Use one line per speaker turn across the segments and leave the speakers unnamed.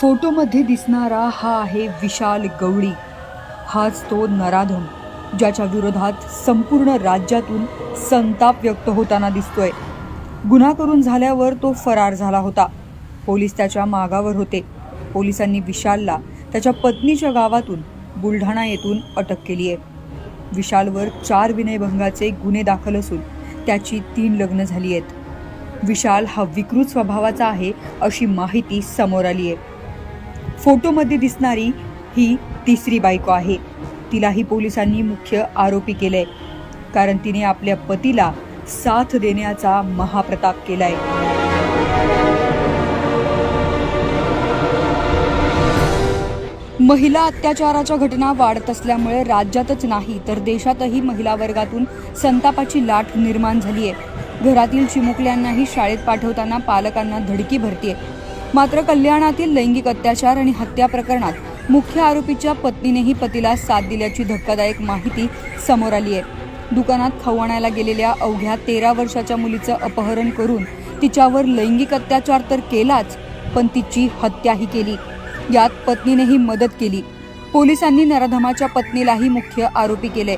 फोटोमध्ये दिसणारा हा आहे विशाल गवळी. हाच तो नराधम ज्याच्या विरोधात संपूर्ण राज्यातून संताप व्यक्त होताना दिसतोय. गुन्हा करून झाल्यावर तो फरार झाला होता. पोलीस त्याच्या मागावर होते. पोलिसांनी विशालला त्याच्या पत्नीच्या गावातून बुलढाणा येथून अटक केली आहे. विशालवर चार विनयभंगाचे गुन्हे दाखल असून त्याची तीन लग्न झाली आहेत. विशाल हा विकृत स्वभावाचा आहे अशी माहिती समोर आली आहे. फोटोमध्ये दिसणारी ही तिसरी बायको आहे. तिलाही पोलिसांनी मुख्य आरोपी केलंय. कारण तिने आपल्या पतीला साथ देण्याचा महाप्रताप केलाय. महिला अत्याचाराच्या घटना वाढत असल्यामुळे राज्यातच नाही तर देशातही महिला वर्गातून संतापाची लाट निर्माण झाली आहे घरातील चिमुकल्यांनाही शाळेत पाठवताना पालकांना धडकी भरतीये. मात्र कल्याणातील लैंगिक अत्याचार आणि हत्या प्रकरणात मुख्य आरोपीच्या पत्नीनेही पतीला साथ दिल्याची धक्कादायक माहिती समोर आली आहे. दुकानात खाऊ आणायला गेलेल्या अवघ्या तेरा वर्षाच्या मुलीचं अपहरण करून तिच्यावर लैंगिक अत्याचार तर केलाच पण तिची हत्याही केली. यात पत्नीनेही मदत केली. पोलिसांनी नराधमाच्या पत्नीलाही मुख्य आरोपी केले.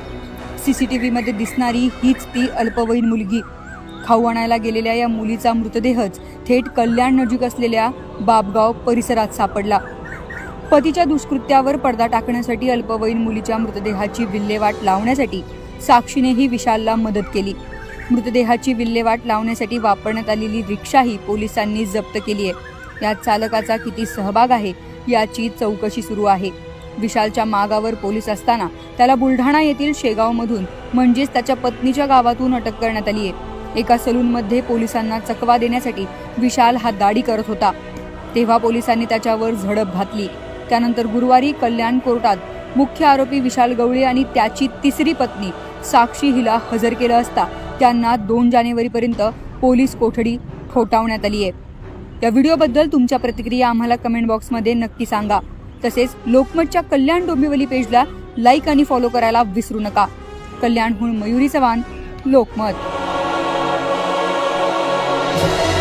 सीसीटीव्हीमध्ये दिसणारी हीच ती अल्पवयीन मुलगी. खाऊ आणायला गेलेल्या या मुलीचा मृतदेहच थेट कल्याण नजीक असलेल्या बाबगाव परिसरात सापडला. पतीच्या दुष्कृत्यावर पडदा टाकण्यासाठी अल्पवयीन मुलीच्या मृतदेहाची विल्हेवाट लावण्यासाठी साक्षीनेही विशालला मदत केली. मृतदेहाची विल्हेवाट लावण्यासाठी वापरण्यात आलेली रिक्षाही पोलिसांनी जप्त केली आहे. यात चालकाचा किती सहभाग आहे याची चौकशी सुरू आहे. विशालच्या मागावर पोलीस असताना त्याला बुलढाणा येथील शेगावमधून म्हणजेच त्याच्या पत्नीच्या गावातून अटक करण्यात आली आहे. एका सलूनमध्ये पोलिसांना चकवा देण्यासाठी विशाल हा दाढी करत होता. तेव्हा पोलिसांनी त्याच्यावर झडप घातली. त्यानंतर गुरुवारी कल्याण कोर्टात मुख्य आरोपी विशाल गवळी आणि त्याची तिसरी पत्नी साक्षी हिला हजर केलं असता त्यांना दोन जानेवारीपर्यंत पोलीस कोठडी ठोठावण्यात आली आहे या व्हिडिओबद्दल तुमच्या प्रतिक्रिया आम्हाला कमेंट बॉक्समध्ये नक्की सांगा. तसेच लोकमतच्या कल्याण डोंबिवली पेजला लाईक आणि फॉलो करायला विसरू नका. कल्याणहून मयुरी चव्हाण लोकमत. Thank you.